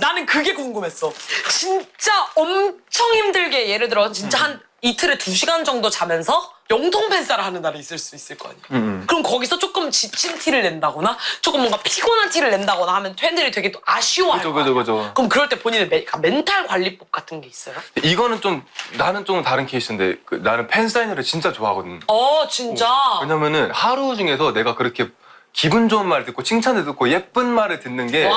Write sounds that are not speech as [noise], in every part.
나는 그게 궁금했어. 진짜 엄청 힘들게 예를 들어 진짜 한 이틀에 두 시간 정도 자면서 영통 팬싸를 하는 날이 있을 수 있을 거 아니야. 음. 그럼 거기서 조금 지친 티를 낸다거나 조금 뭔가 피곤한 티를 낸다거나 하면 팬들이 되게 또 아쉬워할 그죠, 거야. 그죠, 그죠. 그럼 그럴 때 본인의 멘- 멘탈 관리법 같은 게 있어요? 이거는 좀 나는 좀 다른 케이스인데 그 나는 팬 사인회를 진짜 좋아하거든. 어 진짜. 왜냐면은 하루 중에서 내가 그렇게 기분 좋은 말 듣고 칭찬을 듣고 예쁜 말을 듣는 게 와.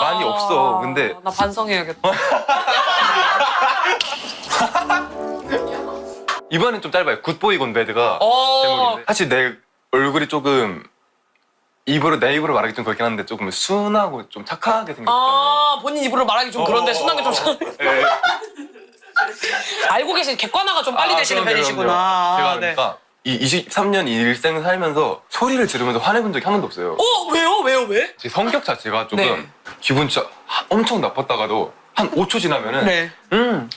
많이 없어. 근데- 나 반성해야겠다. [laughs] 이번엔 좀 짧아요. 굿보이 곤배드가 어. 제목인데 사실 내 얼굴이 조금 입으로 내 입으로 말하기 좀 그렇긴 한데 조금 순하고 좀 착하게 생겼잖아요. 아 본인 입으로 말하기 좀 그런데 어, 순하게 좀 어, 어. [laughs] 예. 알고 계신 객관화가 좀 빨리 아, 되시는 그럼요, 편이시구나. 그럼요. 제가 네. 그러니까 이 23년 일생 살면서 소리를 지르면서 화내본 적이 한 번도 없어요. 어 왜요 왜요 왜? 제 성격 자체가 조금 네. 기분 진짜 엄청 나빴다가도 한 5초 지나면은 네. 음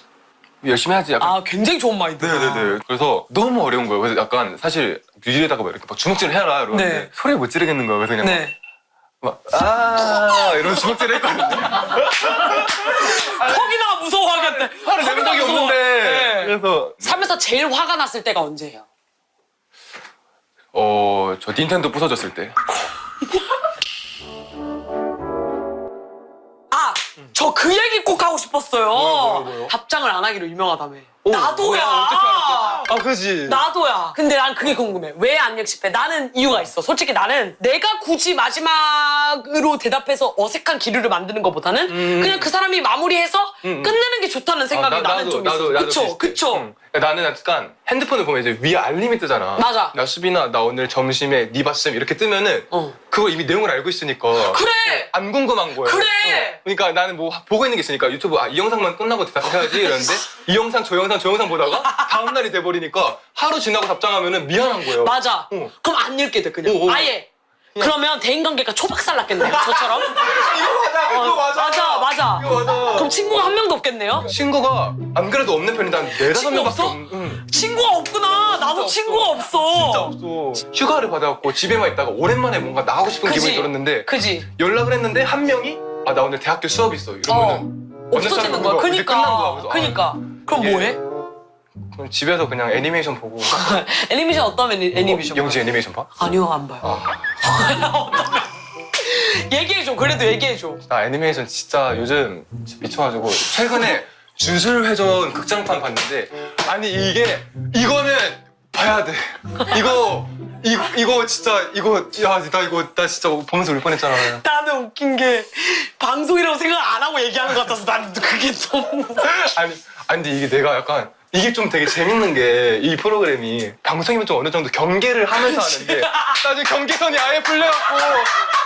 열심히 하지 약간 아 굉장히 좋은 마인드. 네네네 그래서 너무 어려운 거예요 그래서 약간 사실 뮤직에다가 막 이렇게 막 주먹질을 해라 이러는데 네. 소리를 못 지르겠는 거예요 그래서 그냥 네. 막아 이런 주먹질을 했거든요 [laughs] 퍽이나 무서워하겠대. 화를 내본 적이 무서워. 없는데 네. 그래서 살면서 제일 화가 났을 때가 언제예요? 어 저 닌텐도 부서졌을 때 아, 저 그 얘기 꼭 하고 싶었어요. 뭐요, 뭐요? 답장을 안 하기로 유명하다며. 오, 나도야. 뭐야, 어떻게 알았어? 아 그지 나도야. 근데 난 그게 궁금해. 왜 안 역십해? 나는 이유가 있어. 솔직히 나는 내가 굳이 마지막으로 대답해서 어색한 기류를 만드는 것보다는 음. 그냥 그 사람이 마무리해서. 끝내는 게 좋다는 생각이 아, 나- 나는 나도, 좀 나도, 있어. 나도 그쵸? 비슷해. 그쵸? 응. 나는 약간 핸드폰을 보면 이제 위에 알림이 뜨잖아. 맞아. 나 수빈아, 나 오늘 점심에 네 봤음 이렇게 뜨면은 어. 그걸 이미 내용을 알고 있으니까 그래! 안 궁금한 거야. 그래! 어. 그러니까 나는 뭐 보고 있는 게 있으니까 유튜브 아, 이 영상만 끝나고 대답해야지 이러는데 [laughs] 이 영상 저 영상 저 영상 보다가 다음 날이 돼 버리니까 하루 지나고 답장하면은 미안한 거예요. 맞아. 어. 그럼 안 읽게 돼, 그냥. 어, 어. 아예. 그러면 대인 관계가 초박살 났겠네요, 저처럼. [laughs] 이거 맞아, 어, 이거 맞아. 맞아, 맞아. 이거 맞아. 그럼 친구가 한 명도 없겠네요? 친구가 안 그래도 없는 편인데 한 네다섯 친구 명밖에 없어? 없. 응. 친구가 없구나. 나도 진짜 친구가 없어. 진짜 없어. 휴가를 받아갖고 집에만 있다가 오랜만에 뭔가 나가고 싶은 그지? 기분이 들었는데 그지? 연락을 했는데 한 명이 아 나 오늘 대학교 수업 있어 어. 이러면은 없어지는 거야. 이제 그니까. 끝난 거야. 그래서 아, 그니까. 그럼 뭐해? 그럼 집에서 그냥 애니메이션 보고 [laughs] 애니메이션 어떤 애니, 애니메이션? 영지 애니메이션 봐? 아니요, 안 봐요. 아, [laughs] 얘기해줘. 그래도 얘기해줘. 나 애니메이션 진짜 요즘 진짜 미쳐가지고 최근에 주술회전 극장판 봤는데 아니 이게 이거는 봐야 돼 이거 이거 이거 진짜 이거 야 나 이거 나 진짜 보면서 울 뻔했잖아 나는 웃긴 게 방송이라고 생각 안 하고 얘기하는 것 같아서 난 그게 너무. [laughs] 아니, 아니 근데 이게 내가 약간 이게 좀 되게 재밌는 게 이 프로그램이 방송이면 좀 어느 정도 경계를 하면서 하는데 나 지금 경계선이 아예 풀려갖고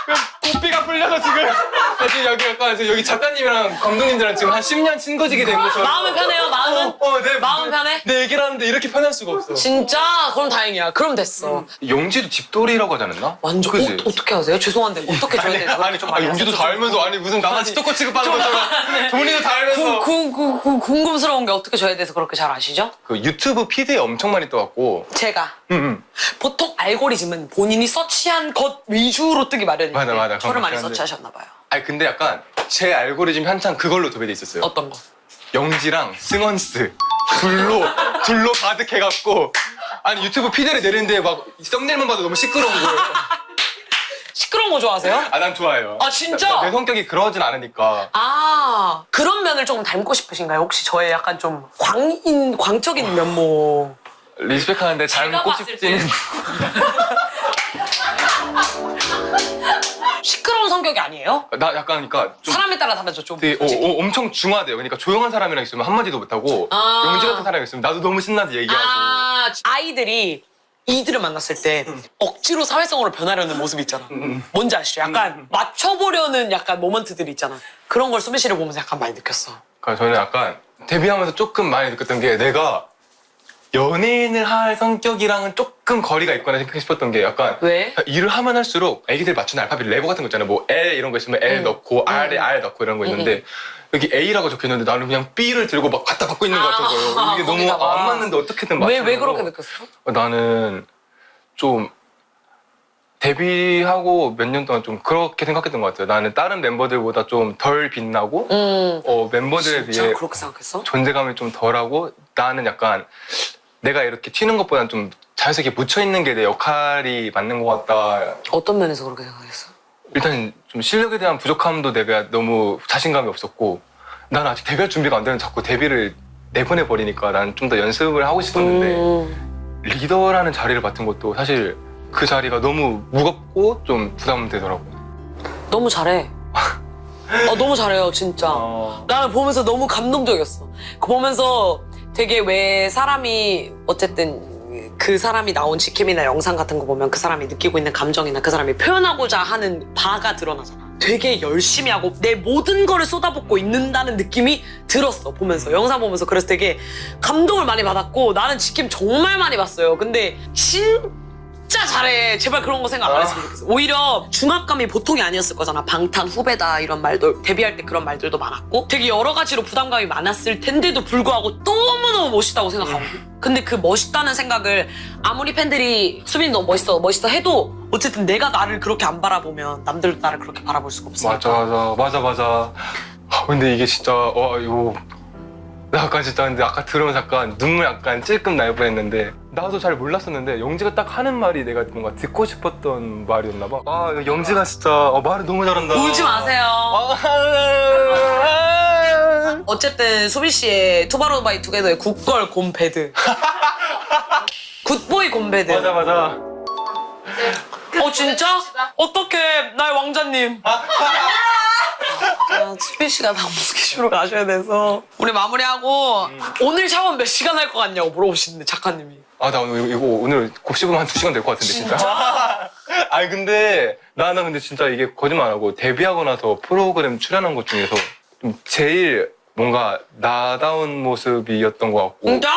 그냥 고삐가 풀려서 지금 나 지금 여기 약간 지금 여기 작가님이랑 감독님들이랑 지금 한 10년 친거지게 된 것처럼 마음은 편해요, 마음은? 어, 어, 내, 마음은 편해? 내 얘기를 하는데 이렇게 편할 수가 없어 진짜? 그럼 다행이야. 그럼 됐어. 영지도 집돌이라고 하지 않았나? 완전 그지? 어, 어떻게 하세요? 죄송한데 어떻게 줘야 아니, 되지? 아니, 아, 영지도 다 알면서 아니 무슨 나만 스토커 취급하는 것처럼 본인도 다 알면서 구, 구, 구, 궁금스러운 게 어떻게 줘야 돼서 그렇게 잘 아시죠? 그 유튜브 피드에 엄청 많이 떠갖고 제가. 보통 알고리즘은 본인이 서치한 것 위주로 뜨기 마련인데 맞아, 맞아. 저를 그건 많이 맞긴 한데. 서치하셨나 봐요. 아니 근데 약간 제 알고리즘이 한창 그걸로 도배돼 있었어요. 어떤 거? 영지랑 승원스 둘로 둘로 가득해갖고 아니 유튜브 피드를 내리는데 막 썸네일만 봐도 너무 시끄러운 거예요. [laughs] 시끄러운 거 좋아하세요? 아 난 좋아해요. 아, 진짜? 내 성격이 그러진 않으니까. 아 그런 면을 조금 닮고 싶으신가요? 혹시 저의 약간 좀 광인 광적인 면모 리스펙하는데 잘 제가 먹고 봤을 싶지는. [laughs] 시끄러운 성격이 아니에요? 나 약간 그러니까 좀 사람에 따라 다르죠 좀. 되게 어, 어, 엄청 중화돼요. 그러니까 조용한 사람이랑 있으면 한마디도 못하고 아. 영지 같은 사람이 있으면 나도 너무 신나서 얘기하고. 아 아이들이 이들을 만났을 때 억지로 사회성으로 변하려는 모습 있잖아. 음. 뭔지 아시죠? 약간 맞춰보려는 약간 모먼트들이 있잖아. 그런 걸 수빈 씨를 보면서 약간 많이 느꼈어. 그러니까 저는 약간 데뷔하면서 조금 많이 느꼈던 게 내가 연예인을 할 성격이랑은 조금 거리가 있구나 생각 싶었던 게 약간 왜? 일을 하면 할수록 애기들 맞추는 알파벳 레고 같은 거 있잖아요. 뭐 L 이런 거 있으면 L 음. 넣고 R에 음. R 넣고 이런 거 있는데 여기 A라고 적혀 있는데 나는 그냥 B를 들고 막 갖다 받고 있는 것 같은 거예요. 아, 이게 너무 거기다가. 안 맞는데 어떻게든 왜, 맞추는 왜 그렇게 거. 느꼈어? 나는 좀 데뷔하고 몇 년 동안 좀 그렇게 생각했던 것 같아요. 나는 다른 멤버들보다 좀 덜 빛나고 음. 어, 멤버들에 진짜 비해 그렇게 생각했어? 존재감이 좀 덜하고 나는 약간 내가 이렇게 튀는 것보다는 좀 자연스럽게 묻혀 있는 게 내 역할이 맞는 것 같다. 어떤 면에서 그렇게 생각했어? 일단 좀 실력에 대한 부족함도 내가 너무 자신감이 없었고 나는 아직 데뷔할 준비가 안 되는 자꾸 데뷔를 내보내 버리니까 난 좀 더 연습을 하고 싶었는데 음. 리더라는 자리를 맡은 것도 사실 그 자리가 너무 무겁고 좀 부담되더라고. 너무 잘해. [laughs] 어, 너무 잘해요, 진짜. 나는 보면서 너무 감동적이었어. 그 보면서 되게 왜 사람이 어쨌든 그 사람이 나온 직캠이나 영상 같은 거 보면 그 사람이 느끼고 있는 감정이나 그 사람이 표현하고자 하는 바가 드러나잖아. 되게 열심히 하고 내 모든 거를 쏟아붓고 있는다는 느낌이 들었어 보면서 영상 보면서 그래서 되게 감동을 많이 받았고 나는 직캠 정말 많이 봤어요. 근데 진 짜 잘해. 제발 그런 거 생각 안 했으면 좋겠어. 오히려 중압감이 보통이 아니었을 거잖아. 방탄 후배다 이런 말도 데뷔할 때 그런 말들도 많았고 되게 여러 가지로 부담감이 많았을 텐데도 불구하고 너무너무 멋있다고 생각하고. 근데 그 멋있다는 생각을 아무리 팬들이 수빈이 너무 멋있어 멋있어 해도 어쨌든 내가 나를 그렇게 안 바라보면 남들도 나를 그렇게 바라볼 수가 없으니까. 맞아 맞아 맞아 맞아. 아, 근데 이게 진짜 와 이거 나 아까 진짜 근데 아까 들으면 서 약간 눈물 약간 찔끔 날 뻔했는데 나도 잘 몰랐었는데 영지가 딱 하는 말이 내가 뭔가 듣고 싶었던 말이었나 봐. 아 영지가 진짜 어, 말을 너무 잘한다. 울지 마세요. 아, 어쨌든 수빈 씨의 투바로 바이 투게더의 굿걸 곰배드. 굿보이 곰배드. 맞아 맞아. 어 진짜? 어떡해 나의 왕자님 [laughs] 아, 수빈 씨가 다음 스케줄로 가셔야 돼서. 우리 마무리하고 오늘 샤워 몇 시간 할 것 같냐고 물어보시는데 작가님이. 아 나 오늘 이거 오늘 곡 씹으면 한 두 시간 될 것 같은데 진짜. [laughs] 아니 근데 나는 근데 진짜 이게 거짓말 안 하고 데뷔하고 나서 프로그램 출연한 것 중에서 좀 제일 뭔가 나다운 모습이었던 것 같고. 진짜?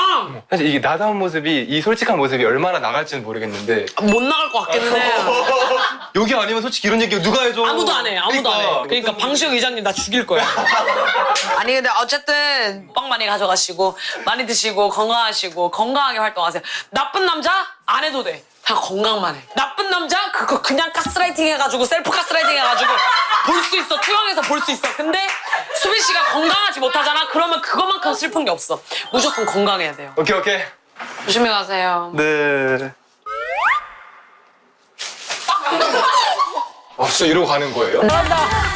사실 이게 나다운 모습이 이 솔직한 모습이 얼마나 나갈지는 모르겠는데. 못 나갈 것해 [laughs] 여기 아니면 솔직히 이런 얘기 누가 해줘? 아무도 안 해 아무도 안 해. 그러니까. 방시혁 의장님 나 죽일 거야. [laughs] 아니 근데 어쨌든 빵 많이 가져가시고 많이 드시고 건강하시고 건강하게 활동하세요. 나쁜 남자 안 해도 돼 다 건강만 해. 나쁜 남자? 그거 그냥 가스라이팅 해가지고 셀프 가스라이팅 해가지고 볼 수 있어. 투영해서 볼 수 있어. 근데 수빈 씨가 건강하지 못하잖아? 그러면 그것만큼 슬픈 게 없어. 무조건 건강해야 돼요. 오케이 오케이. 조심히 가세요. 네. 아 진짜 이러고 가는 거예요? 아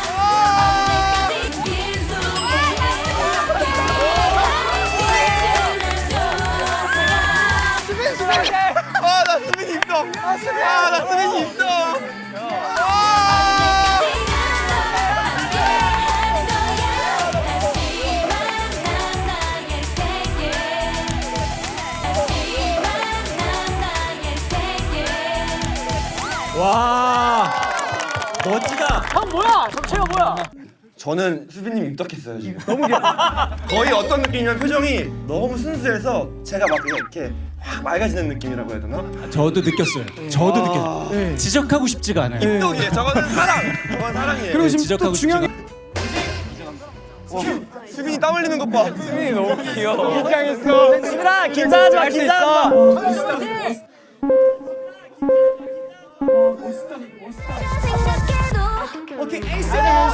나 수빈이 입덕 아나 수빈이 입덕 와 멋지다. 저는 수빈님 입덕했어요 지금. 너무 귀여워 거의 어떤 느낌이냐면 표정이 너무 순수해서 제가 막 이렇게 확 맑아지는 느낌이라고 해야 되나? 저도 느꼈어요. 저도 느꼈어요. 지적하고 싶지가 않아요. 입덕이에요 저거는 사랑. 저건 사랑이에요. 그리고 지금 또 중요한 수빈이 땀 흘리는 것봐. 수빈이 너무 귀여워. 수빈아 긴장하지 마 긴장하지 마. 오케이 에이스! 자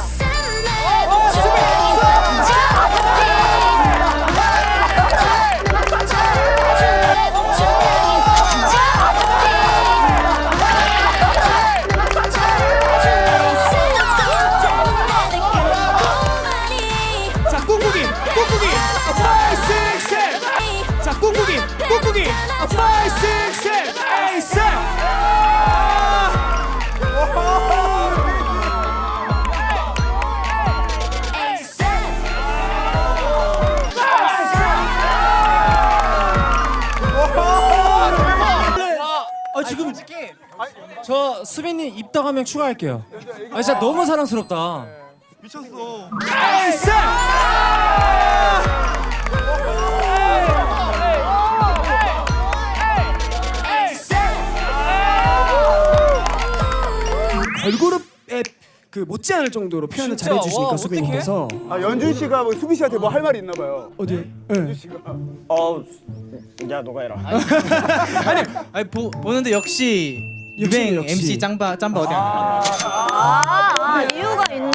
저 수빈님 입덕 한명 추가할게요. 아 진짜 너무 사랑스럽다. 미쳤어 에이스! 걸그룹의 그 못지않을 정도로 표현을 잘해주시니까 수빈님께서 아 연준 씨가 뭐 수비 씨한테 뭐 할 말이 있나 봐요. 어디에? 네. 어, 야 너가 해라. [laughs] 아니 보, 보는데 역시 유행 MC 짬바 짬바 어디 안 아, 아 이유가 있네.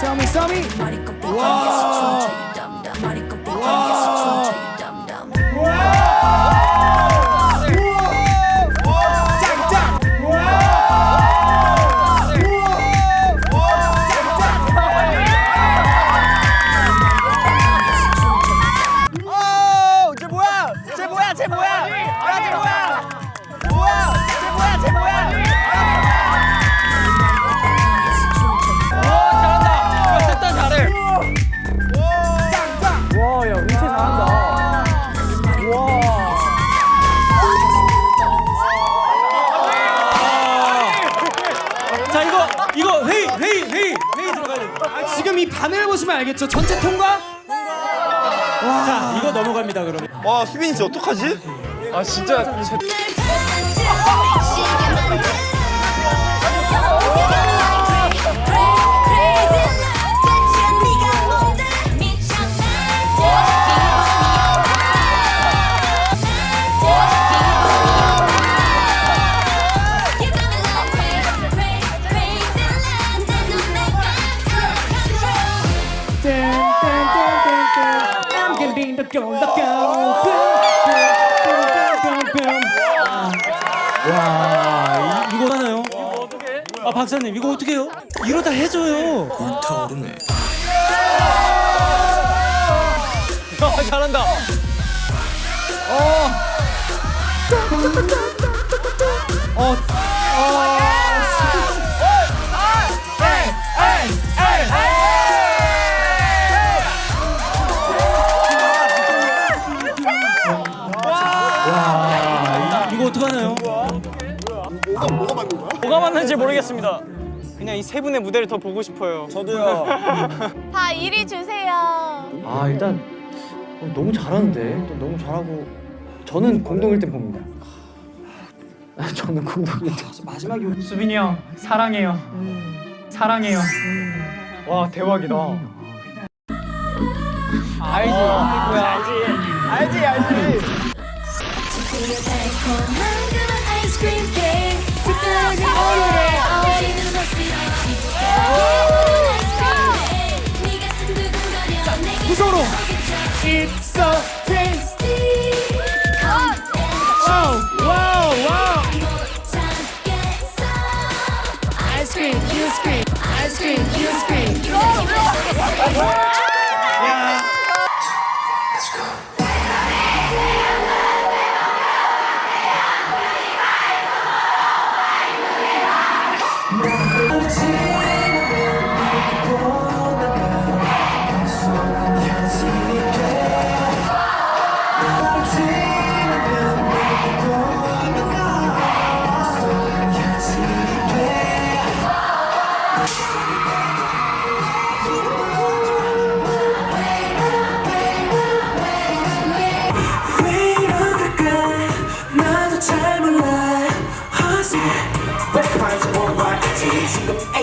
쌈이 쌈이. 자 이 반을 보시면 알겠죠. 전체 통과. 자 이거 넘어갑니다 그러면. 와 수빈이 진짜 어떡하지? 아 진짜 박사님 이거 어떻게 해요? 이러다 해줘요. 잘한다. 어, [laughs] 모르겠습니다. 그냥 이 세 분의 무대를 더 보고 싶어요. 저도요. [laughs] 다 이리 주세요. 아 일단 어, 너무 잘하는데 또 너무 잘하고 저는 공동 1등 봅니다. 아, 저는 공동 1등. 마지막에 수빈이 형 사랑해요. 사랑해요. 와 대박이다. 알지 알지. 알지 알지. 아 It's a Welcome.